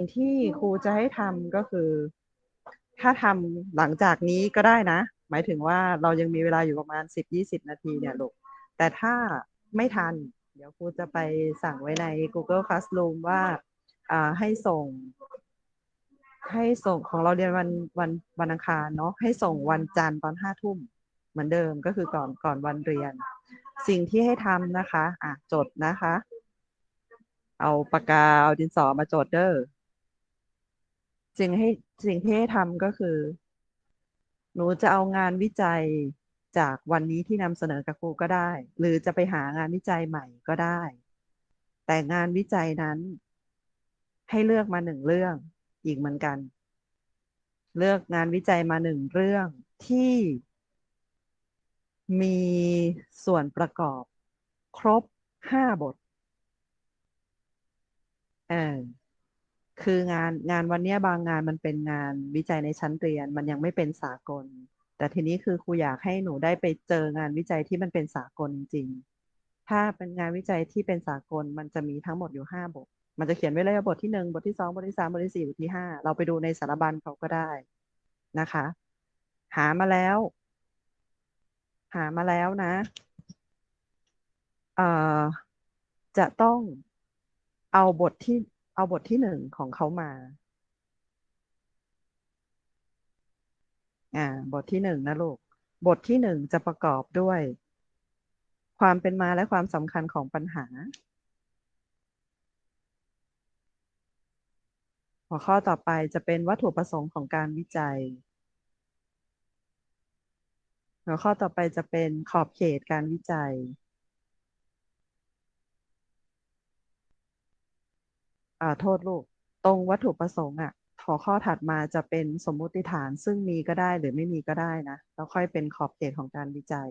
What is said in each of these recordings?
สิ่งที่ครูจะให้ทำก็คือ ถ้าทำหลังจากนี้ก็ได้นะ หมายถึงว่าเรายังมีเวลาอยู่ประมาณสิบยี่สิบนาทีเนี่ยลูกแต่ถ้าไม่ทัน เดี๋ยวครูจะไปสั่งไว้ใน Google Classroom ว่าอ่าให้ส่ง ให้ส่งของเราเรียนวันวันวันอังคารเนาะให้ส่งวันจันทร์ตอนห้าทุ่มเหมือนเดิมก็คือก่อนก่อนวันเรียน สิ่งที่ให้ทำนะคะ อะจดนะคะ เอาปากกาเอาดินสอมาจดเด้อ สิ่งให้สิ่งที่ให้ทำก็คือ หนูจะเอางานวิจัยจากวันนี้ที่นำเสนอกับครูก็ได้ หรือจะไปหางานวิจัยใหม่ก็ได้ แต่งานวิจัยนั้น ให้เลือกมาหนึ่งเรื่องอีกเหมือนกัน เลือกงานวิจัยมาหนึ่งเรื่องที่มีส่วนประกอบ ครบห้าบท เออ คืองานงานวันนี้บางงานมันเป็นงานวิจัยในชั้นเรียน มันยังไม่เป็นสากล แต่ทีนี้คือครูอยากให้หนูได้ไปเจองานวิจัยที่มันเป็นสากลจริงๆ ถ้าเป็นงานวิจัยที่เป็นสากลมันจะมีทั้งหมดอยู่ห้าบท มันจะเขียนไว้เลยว่าบทที่หนึ่งบทที่สองบทที่สามบทที่สี่บทที่ห้าเราไปดูในสารบัญเขาก็ได้นะคะ หามาแล้ว หามาแล้วนะเอ่อจะต้องเอาบทที่ เอาบทที่หนึ่งของเขามา อ่า บทที่หนึ่งนะลูก บทที่หนึ่งจะประกอบด้วย ความเป็นมาและความสำคัญของปัญหา หัวข้อต่อไปจะเป็นวัตถุประสงค์ของการวิจัย หัวข้อต่อไปจะเป็นขอบเขตการวิจัย อ่า โทษลูก ตรงวัตถุประสงค์อะหัวข้อถัดมาจะเป็นสมมุติฐานซึ่งมีก็ได้หรือไม่มีก็ได้นะแล้วค่อยเป็นขอบเขตของการวิจัย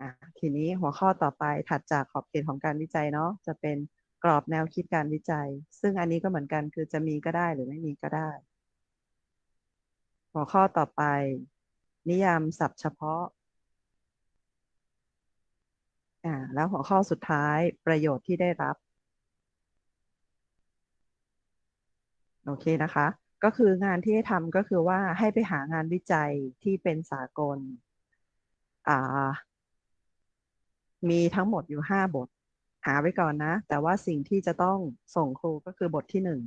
อ่าทีนี้หัวข้อต่อไปถัดจากขอบเขตของการวิจัยเนาะจะเป็นกรอบแนวคิดการวิจัย ซึ่งอันนี้ก็เหมือนกันคือจะมีก็ได้หรือไม่มีก็ได้ หัวข้อต่อไป นิยามศัพท์เฉพาะอ่าแล้วหัวข้อสุดท้ายประโยชน์ที่ได้รับ โอเคนะคะ ก็คืองานที่ให้ทำก็คือว่าให้ไปหางานวิจัยที่เป็นสากลอ่ามีทั้งหมดอยู่ห้าบท หาไว้ก่อนนะ แต่ว่าสิ่งที่จะต้องส่งครูก็คือบทที่หนึ่ง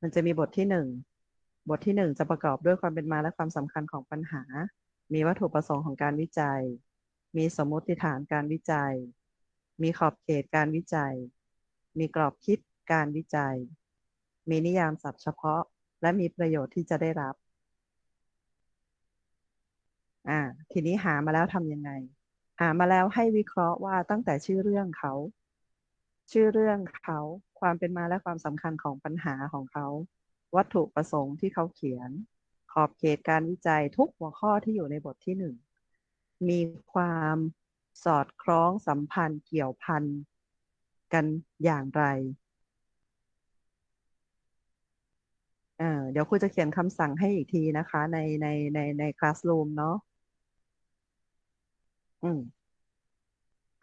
มันจะมีบทที่หนึ่งบทที่หนึ่งจะประกอบด้วยความเป็นมาและความสำคัญของปัญหา มีวัตถุประสงค์ของการวิจัย มีสมมติฐานการวิจัย มีขอบเขตการวิจัย มีกรอบคิดการวิจัย มีนิยามศัพท์เฉพาะ และมีประโยชน์ที่จะได้รับ อ่า ทีนี้หามาแล้วทำยังไง หามาแล้วให้วิเคราะห์ว่าตั้งแต่ชื่อเรื่องเขา ชื่อเรื่องเขา ความเป็นมาและความสำคัญของปัญหาของเขา วัตถุประสงค์ที่เขาเขียน ขอบเขตการวิจัยทุกหัวข้อที่อยู่ในบทที่หนึ่ง มีความสอดคล้องสัมพันธ์เกี่ยวพันกันอย่างไร เอ่อเดี๋ยวครูจะเขียนคำสั่งให้อีกทีนะคะ ในในในในคลาส r ูมเนาะอืม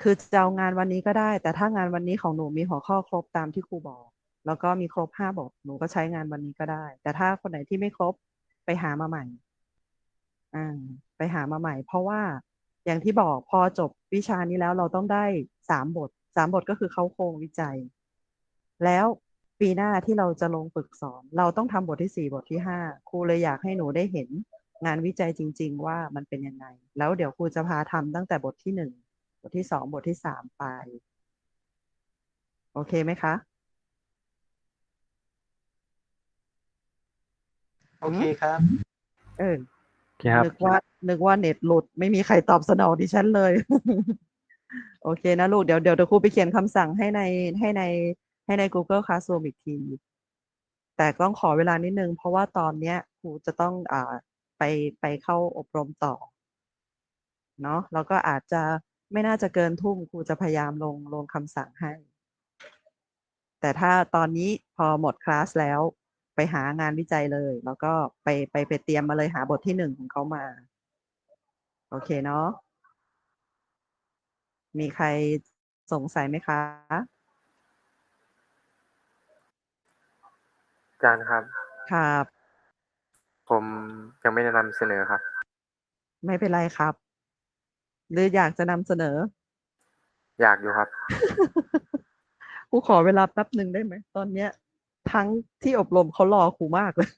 คือจะเอางานวันนี้ก็ได้ แต่ถ้างานวันนี้ของหนูมีหัวข้อครบตามที่ครูบอก แล้วก็มีครบห้าบทหนูก็ใช้งานวันนี้ก็ได้ แต่ถ้าคนไหนที่ไม่ครบไปหามาใหม่อ่าไปหามาใหม่ เพราะว่าอย่างที่บอกพอจบวิชานี้แล้วเราต้องได้สามบทสามบทก็คือเข้าโครงวิจัย แล้ว ปีหน้าที่เราจะลงฝึกสอน เราต้องทำบทที่สี่บทที่ห้าครูเลยอยากให้หนูได้เห็นงานวิจัยจริง ๆ ว่ามันเป็นยังไง แล้วเดี๋ยวครูจะพาทำตั้งแต่บทที่หนึ่งบทที่สองบทที่สามไป โอเคไหมคะ โอเคครับ เออครับนึกว่านึกว่าเน็ตหลุดไม่มีใครตอบสนองดิฉันเลย โอเคนะลูกเดี๋ยวเดี๋ยวเดี๋ยวครูไปเขียนคำสั่งให้ในให้ใน ให้ใน Google Classroom อีกที แต่ต้องขอเวลานิดนึง เพราะว่าตอนเนี้ยครูจะต้องอ่าไปไปเข้าอบรมต่อเนาะแล้วก็อาจจะไม่น่าจะเกินทุ่มครูจะพยายามลงลงคำสั่งให้ แต่ถ้าตอนนี้พอหมดคลาสแล้วไปหางานวิจัยเลย แล้วก็ไปไปไปเตรียมมาเลยหาบทที่หนึ่งของเขามา โอเคเนาะมีใครสงสัยไหมคะ จารย์ครับ ครับ ผมยังไม่ได้นำเสนอครับ ไม่เป็นไรครับ หรืออยากจะนำเสนอ อยากอยู่ครับครูขอเวลาแป๊บหนึ่งได้ไหม ตอนเนี้ย ทั้งที่อบรมเขารอครูมากเลย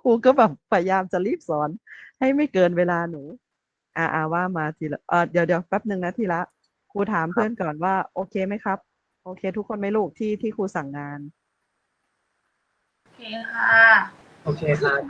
ครูก็แบบพยายามจะรีบสอน ให้ไม่เกินเวลาหนู อ่าอ่าว่ามาทีละเออเดี๋ยวเดี๋ยวแป๊บหนึ่งนะทีละครูถามเพื่อนก่อนว่า โอเคไหมครับ โอเค ทุกคนไหมลูกที่ที่ครูสั่งงานโอ เคค่ะ โอเคครับ